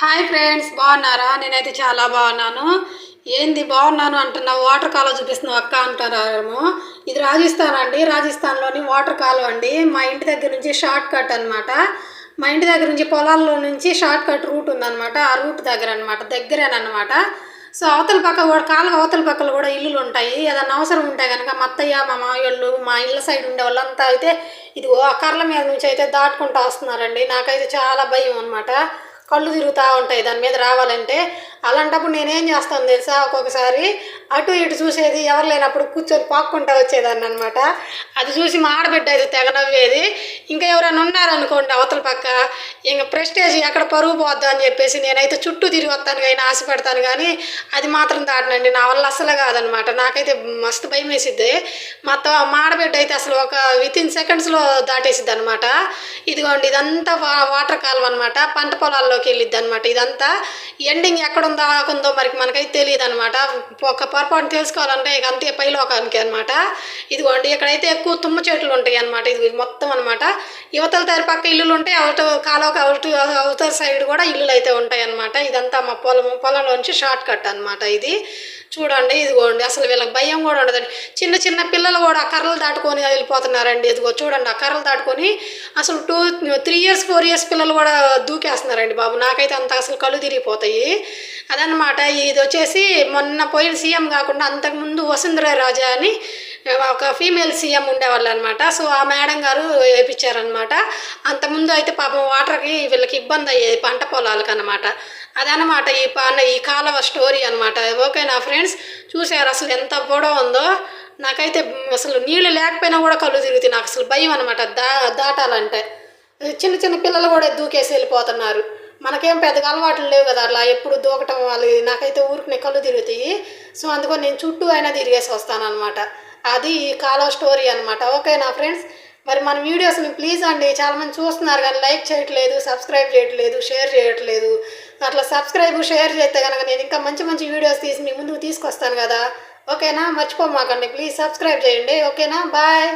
Hi friends బాగున్నారా? నేనైతే చాలా బాగున్నాను. ఏంది బాగున్నాను అంటున్నావు? వాటర్ కాలువ చూపిస్తున్నావు అక్క అంటారేమో ఇది రాజస్థాన్ అండి. రాజస్థాన్లోని వాటర్ కాలువ అండి. మా ఇంటి దగ్గర నుంచి షార్ట్ కట్ అనమాట మా ఇంటి దగ్గర నుంచి పొలాల్లో నుంచి షార్ట్ కట్ రూట్ ఉందన్నమాట. ఆ రూట్ దగ్గర అనమాట దగ్గరేనమాట సో అవతల పక్క కూడా కాలువ అవతల పక్కల కూడా ఇల్లులు ఉంటాయి. ఏదైనా అవసరం ఉంటే కనుక మా అత్తయ్య మా మామయ్యోళ్ళు మా ఇళ్ళ సైడ్ ఉండే వాళ్ళంతా అయితే ఇది ఆ కర్ల మీద నుంచి అయితే దాటుకుంటూ వస్తున్నారండి. నాకైతే చాలా భయం అనమాట కళ్ళు తిరుగుతూ ఉంటాయి. దాని మీద రావాలంటే అలాంటప్పుడు నేనేం చేస్తాను తెలుసా? ఒక్కొక్కసారి అటు ఇటు చూసేది ఎవరు లేనప్పుడు కూర్చొని పాక్కుంటా వచ్చేదాన్ని అనమాట అది చూసి మా ఆడబిడ్డ అయితే తెగ నవ్వేది. ఇంకా ఎవరైనా ఉన్నారనుకోండి అవతల పక్క ఇంక ప్రెస్టేజ్ ఎక్కడ పరుగు పోద్దా అని చెప్పేసి నేనైతే చుట్టూ తిరిగి వస్తాను కానీ ఆశపడతాను కానీ అది మాత్రం దాటనండి. నా వల్ల అసలు కాదనమాట. నాకైతే మస్తు భయం వేసిద్ది. మొత్తం మాడబిడ్డ అయితే అసలు ఒక విత్ ఇన్ సెకండ్స్లో దాటేసిద్ది అనమాట ఇదిగోండి ఇదంతా వా వాటర్ కాలువ అనమాట పంట పొలాల్లోకి వెళ్ళిద్ది అనమాట ఇదంతా ఎండింగ్ ఎక్కడుందో ఆకుందో మరి మనకైతే తెలియదు అనమాట ఒక పొరపాటు తెలుసుకోవాలంటే ఇక అంతే పైలోకానికి అనమాట ఇదిగోండి ఇక్కడైతే ఎక్కువ తుమ్మ చెట్లు ఉంటాయి అనమాట ఇది మొత్తం అనమాట యువతల తరి పక్క ఇల్లులు ఉంటాయి అవత కాలువ అవతల అవతల సైడ్ కూడా ఇల్లులు అయితే ఉంటాయన్నమాట. ఇదంతా మా పొలం పొలంలోంచి షార్ట్ కట్ అనమాట ఇది. చూడండి ఇదిగోండి. అసలు వీళ్ళకి భయం కూడా ఉండదండి చిన్న చిన్న పిల్లలు కూడా ఆ కర్రలు దాటుకొని వెళ్ళిపోతున్నారండి. ఇదిగో చూడండి ఆ కర్రలు దాటుకొని అసలు two three years four years పిల్లలు కూడా దూకేస్తున్నారండి బాబు. నాకైతే అంత అసలు కళ్ళు తిరిగిపోతాయి. అదనమాట ఇది వచ్చేసి మొన్న పోయిన సీఎం కాకుండా అంతకుముందు వసుంధర రాజా అని ఒక ఫీమేల్ సీఎం ఉండేవాళ్ళు అనమాట సో ఆ మేడం గారు వేయించారనమాట అంతకుముందు అయితే పాపం వాటర్కి వీళ్ళకి ఇబ్బంది అయ్యేది పంట పొలాలకు అనమాట అదనమాట ఈ పాన ఈ కాలవ స్టోరీ అనమాట ఓకే నా ఫ్రెండ్స్? చూసారు అసలు ఎంత పొడవు ఉందో? నాకైతే అసలు నీళ్ళు లేకపోయినా కూడా కళ్ళు తిరుగుతాయి. నాకు అసలు భయం అనమాట దా దాటాలంటే. చిన్న చిన్న పిల్లలు కూడా దూకేసి వెళ్ళిపోతున్నారు. మనకేం పెద్దగా అలవాట్లు లేవు కదా. అట్లా ఎప్పుడు దూకటం వాళ్ళు నాకైతే ఊరికి కళ్ళు తిరుగుతాయి. సో అందుకని నేను చుట్టూ అయినా తిరిగేసి వస్తాను అనమాట అది ఈ స్టోరీ అనమాట ఓకేనా ఫ్రెండ్స్? మరి మన వీడియోస్ని ప్లీజ్ అండి. చాలామంది చూస్తున్నారు కానీ లైక్ చేయట్లేదు సబ్స్క్రైబ్ చేయట్లేదు షేర్ చేయట్లేదు. అట్లా సబ్స్క్రైబ్ షేర్ చేస్తే కనుక నేను ఇంకా మంచి మంచి వీడియోస్ తీసి మీ ముందుకు తీసుకొస్తాను కదా. ఓకేనా? మర్చిపోమాకండి. ప్లీజ్ సబ్స్క్రైబ్ చేయండి. ఓకేనా? బాయ్.